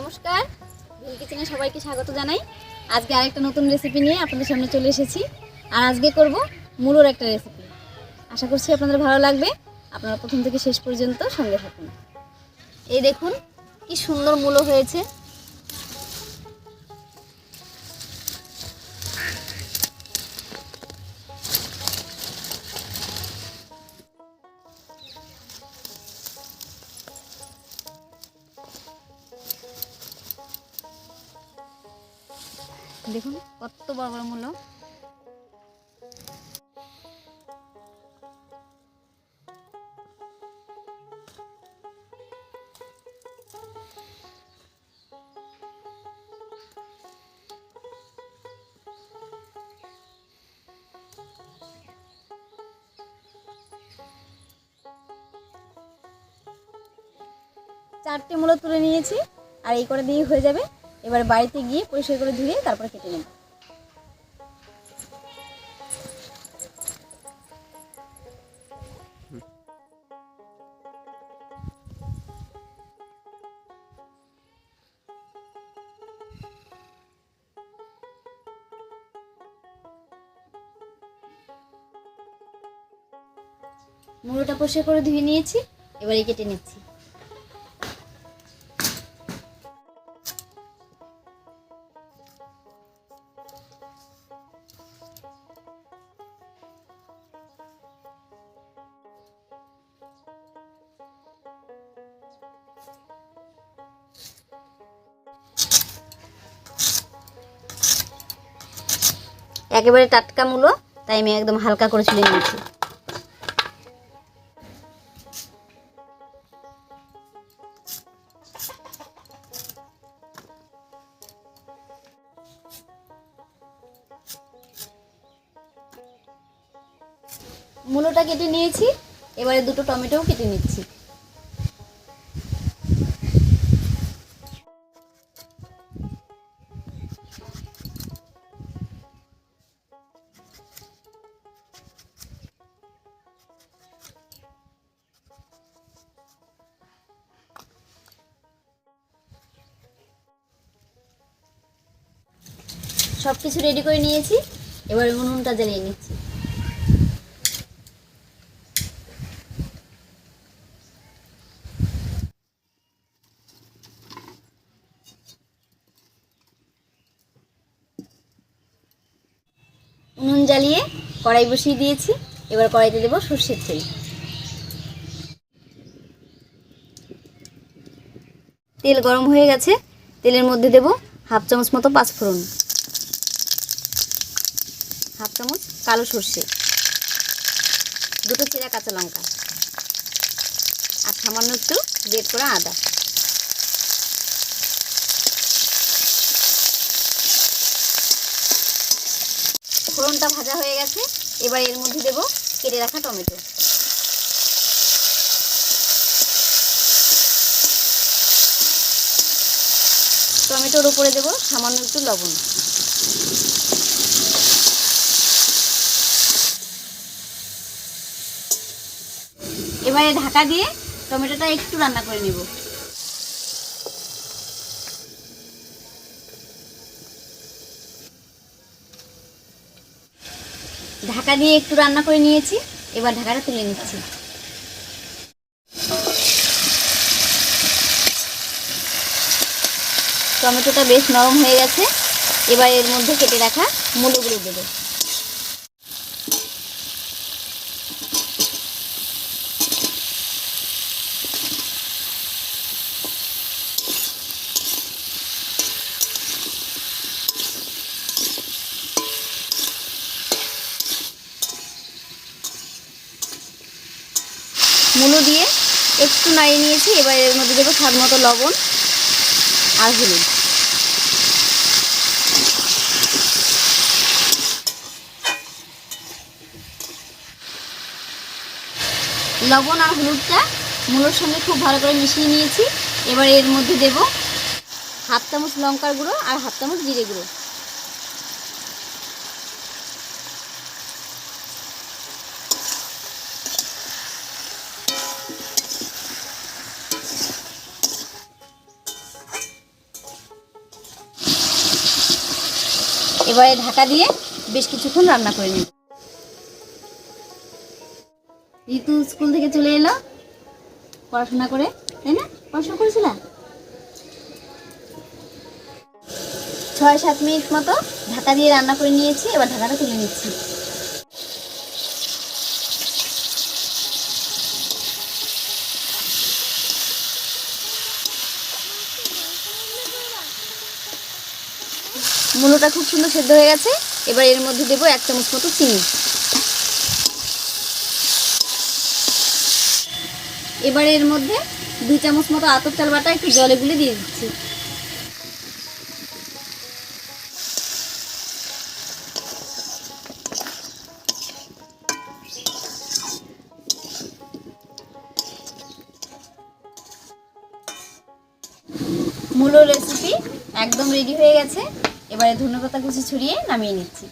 নমস্কার। ভিল কিচেনে সবাইকে স্বাগত জানাই। আজকে আরেকটা নতুন রেসিপি নিয়ে আপনাদের সামনে চলে এসেছি। আর আজকে করব মুলোর একটা রেসিপি আশা করছি আপনাদের ভালো লাগবে। আপনারা প্রথম থেকে শেষ পর্যন্ত সঙ্গে থাকুন। এই দেখুন, কি সুন্দর মূলো হয়েছে। দেখুন, কত বড় বড় মূল্য চারটে মূলো তুলে নিয়েছি, আর এই করে দিয়ে হয়ে যাবে। এবার বাড়িতে গিয়ে পরিষ্কার করে ধুয়ে তারপরে কেটে নেব। মুড়োটা পরিষ্কার করে ধুয়ে নিয়েছি, এবারে কেটে নিচ্ছি। একেবারে টাটকা মূলো, তাই আমি একদম হালকা করে ছুলে নিয়েছি। মূলোটা কেটে নিয়েছি, এবারে দুটো টমেটোও কেটে নিচ্ছি। সব কিছু রেডি করে নিয়েছি। এবার উনুনটা জ্বালিয়ে নিচ্ছি। উনুন জ্বালিয়ে কড়াই বসিয়ে দিয়েছি। এবার কড়াইতে দেবো সর্ষের তেল। তেল গরম হয়ে গেছে। তেলের মধ্যে দেব হাফ চামচ মতো পাঁচফোড়ন হাফ চামচ কালো সর্ষে, দুটো চিরা কাঁচা লঙ্কা আর সামান্য একটু গ্রেট করা আদা। ফোড়নটা ভাজা হয়ে গেছে, এবার এর মধ্যে দেব কেটে রাখা টমেটো। টমেটোর উপরে দেব সামান্য একটু লবণ। এবারে ঢাকা দিয়ে টমেটোটা একটু রান্না করে নেব। ঢাকা দিয়ে একটু রান্না করে নিয়েছি, এবার ঢাকাটা তুলে নিচ্ছি। টমেটোটা বেশ নরম হয়ে গেছে, এবার এর মধ্যে কেটে রাখা মুলোগুলো দেবো। মুলো দিয়ে একটু নাড়িয়ে নিয়েছি, এবার এর মধ্যে দেবো স্বাদ মতো লবণ আর হলুদ। লবণ আর হলুদটা মূলোর সঙ্গে খুব ভালো করে মিশিয়ে নিয়েছি। এবার এর মধ্যে দেব হাফ চামচ লঙ্কার গুঁড়ো আর হাফ চামচ জিরে গুঁড়ো। এবারে ঢাকা দিয়ে বেশ কিছুক্ষণ রান্না করে নিই। ঋতু স্কুল থেকে চলে এলো। পড়াশোনা করে, তাই না? পড়াশোনা করেছিল? ছয় সাত মিনিট মতো ঢাকা দিয়ে রান্না করে নিয়েছি, এবার ঢাকাটা তুলে নিচ্ছি। মূলোটা খুব সুন্দর সেদ্ধ হয়ে গেছে। এবার এর মধ্যে দেবো এক চামচ মতো চিনি। এবার এর মধ্যে দুই চামচ মতো আতপ চাল বাটা একটু জলে গুলে দিয়ে দিচ্ছি। মূলো রেসিপি একদম রেডি হয়ে গেছে। এবারে ধনেপাতা কুচি ছড়িয়ে নামিয়ে নিচ্ছি।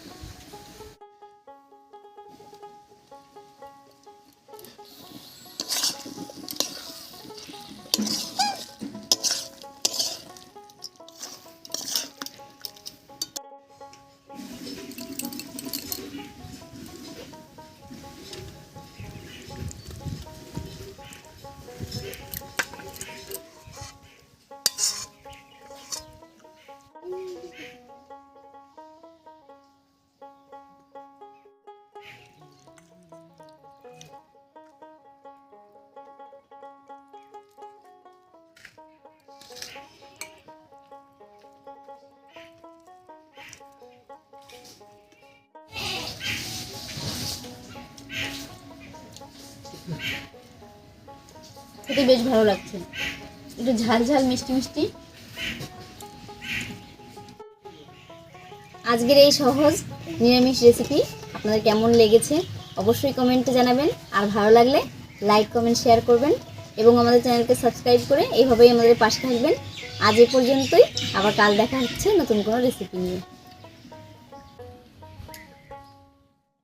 খেতে বেশ ভালো লাগছে। একটু ঝাল ঝাল, মিষ্টি মিষ্টি। আজকের এই সহজ নিরামিষ রেসিপি আপনাদের কেমন লেগেছে অবশ্যই কমেন্টে জানাবেন। আর ভালো লাগলে লাইক কমেন্ট শেয়ার করবেন এবং আমাদের চ্যানেলকে সাবস্ক্রাইব করে এইভাবেই আমাদের পাশে থাকবেন। আজ এ পর্যন্তই, আবার কাল দেখা হচ্ছে নতুন কোনো রেসিপি নিয়ে।